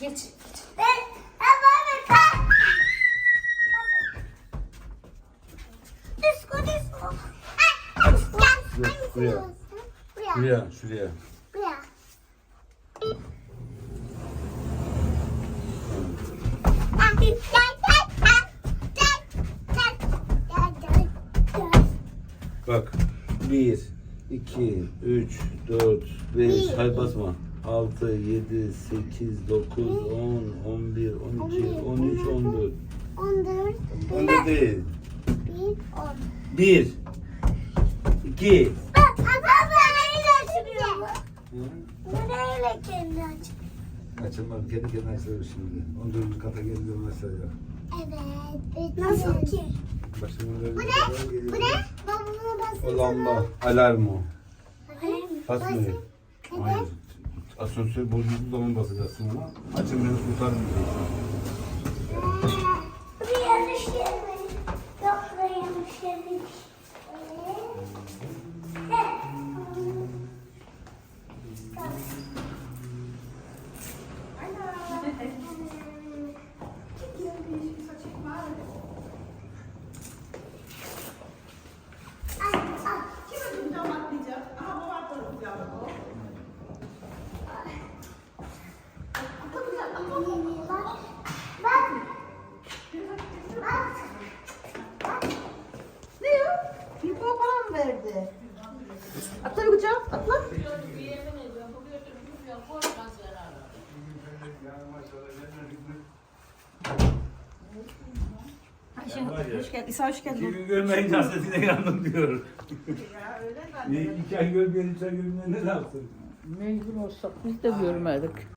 geç. Ben babamı kalk. Disko disko. Ay, Dur, gel. buraya. Buraya. Şuraya, şuraya. Buraya. Bak. 1, 2, 3, 4, 5. Hay basma. 6, 7, 8, 9, 10, 11, 12, 13, 14. 14, 14 değil. 1, 10. 1, 2. Bak, adam neyle açılıyor mu? Neyle kendi açılıyor? Açılmadı. Kendi kendine açılıyor şimdi. 14. kata geliyor mesela. Evet. Nasıl ki? Başımın Bu ne? Bu ne? Babama basın. O lamba. Alarm o. Basmıyor. Basın. Hayır. Evet. Asansör bozulduğu zaman basacaksın ama açın beni kurtarmayacaksın. Bir Bir bu para mı verdi? Atla bir atla. Ayşe, hoş geldin. İsa hoş geldin. gün görmeyince hasretine yandım diyor. Ya öyle Ne, iki ay görmeyen, ay görmeyen ne yapsın? Mecbur olsak biz de görmedik.